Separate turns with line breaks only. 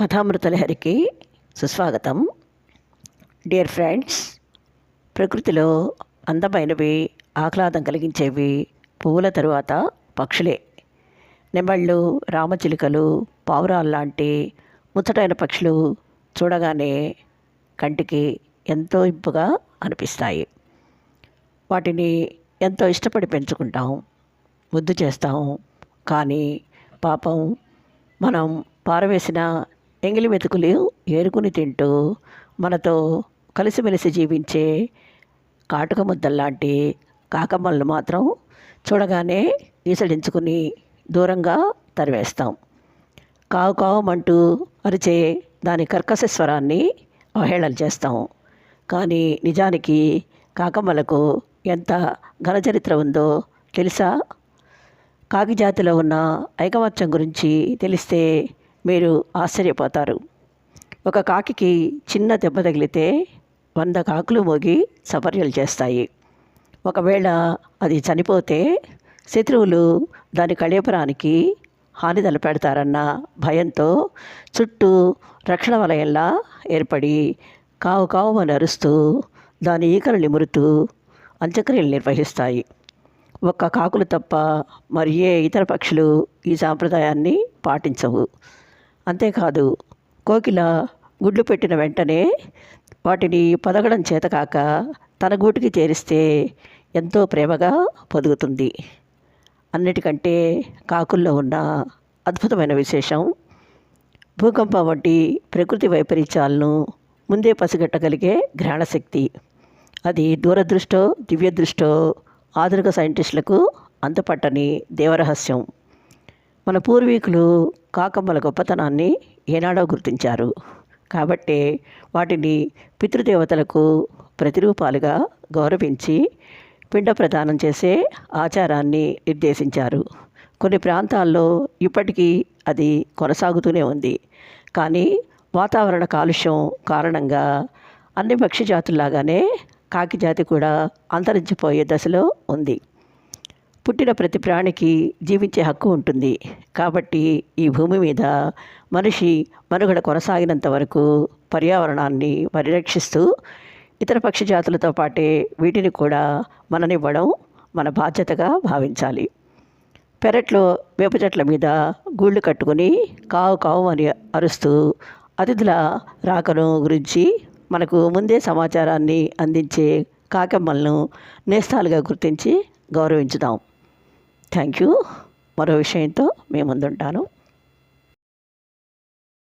కథామృతలహరికి సుస్వాగతం. Dear friends ప్రకృతిలో అందమైనవి ఆహ్లాదం కలిగించేవి పువ్వుల తరువాత పక్షులే. నెమళ్ళు రామచిలుకలు పావురాలు లాంటి ముచ్చటైన పక్షులు చూడగానే కంటికి ఎంతో ఇంపుగా అనిపిస్తాయి. వాటిని ఎంతో ఇష్టపడి పెంచుకుంటాం ముద్దు చేస్తాం. కానీ పాపం మనం పారవేసిన ఎంగిలి మెతుకులు ఏరుకుని తింటూ మనతో కలిసిమెలిసి జీవించే కాటుక ముద్దల్లాంటి కాకమ్మలను మాత్రం చూడగానే ఈసడించుకుని దూరంగా తరివేస్తాం. కావు కావమంటూ అరిచే దాని కర్కశ స్వరాన్ని అవహేళన చేస్తాం. కానీ నిజానికి కాకమ్మలకు ఎంత ఘనచరిత్ర ఉందో తెలుసా? కాకి జాతిలో ఉన్న ఐకమత్యం గురించి తెలిస్తే మీరు ఆశ్చర్యపోతారు. ఒక కాకికి చిన్న దెబ్బ తగిలితే వంద కాకులు మోగి సపర్యలు చేస్తాయి. ఒకవేళ అది చనిపోతే శత్రువులు దాని కళేపురానికి హాని తలపెడతారన్న భయంతో చుట్టూ రక్షణ వలయంలా ఏర్పడి కావు కావు అని అరుస్తూ దాని ఈకలు నిమురుతూ అంత్యక్రియలు నిర్వహిస్తాయి. ఒక్క కాకులు తప్ప మరి ఏ ఇతర పక్షులు ఈ సాంప్రదాయాన్ని పాటించవు. అంతేకాదు కోకిల గుడ్లు పెట్టిన వెంటనే వాటిని పొదగడం చేతకాక తన గూటికి చేరిస్తే ఎంతో ప్రేమగా పొదుగుతుంది. అన్నిటికంటే కాకుల్లో ఉన్న అద్భుతమైన విశేషం భూకంపం వంటి ప్రకృతి వైపరీత్యాలను ముందే పసిగట్టగలిగే గ్రహణశక్తి అది దూరదృష్టో దివ్యదృష్టో ఆధునిక సైంటిస్టులకు అంతుపట్టని దేవరహస్యం. మన పూర్వీకులు కాకమ్మల గొప్పతనాన్ని ఏనాడో గుర్తించారు. కాబట్టే వాటిని పితృదేవతలకు ప్రతిరూపాలుగా గౌరవించి పిండ ప్రదానం చేసే ఆచారాన్ని నిర్దేశించారు. కొన్ని ప్రాంతాల్లో ఇప్పటికీ అది కొనసాగుతూనే ఉంది. కానీ వాతావరణ కాలుష్యం కారణంగా అన్ని పక్షి జాతుల్లాగానే కాకి జాతి కూడా అంతరించిపోయే దశలో ఉంది. పుట్టిన ప్రతి ప్రాణికి జీవించే హక్కు ఉంటుంది. కాబట్టి ఈ భూమి మీద మనిషి మనుగడ కొనసాగినంత వరకు పర్యావరణాన్ని పరిరక్షిస్తూ ఇతర పక్షి జాతులతో పాటే వీటిని కూడా మననివ్వడం మన బాధ్యతగా భావించాలి. పెరట్లో వేప చెట్ల మీద గూళ్ళు కట్టుకుని కావు కావు అని అరుస్తూ అతిథుల రాకను గురించి మనకు ముందే సమాచారాన్ని అందించే కాకమ్మలను నేస్తాలుగా గుర్తించి గౌరవించుదాం. Thank you. మరో విషయంతో మీ ముందుంటాను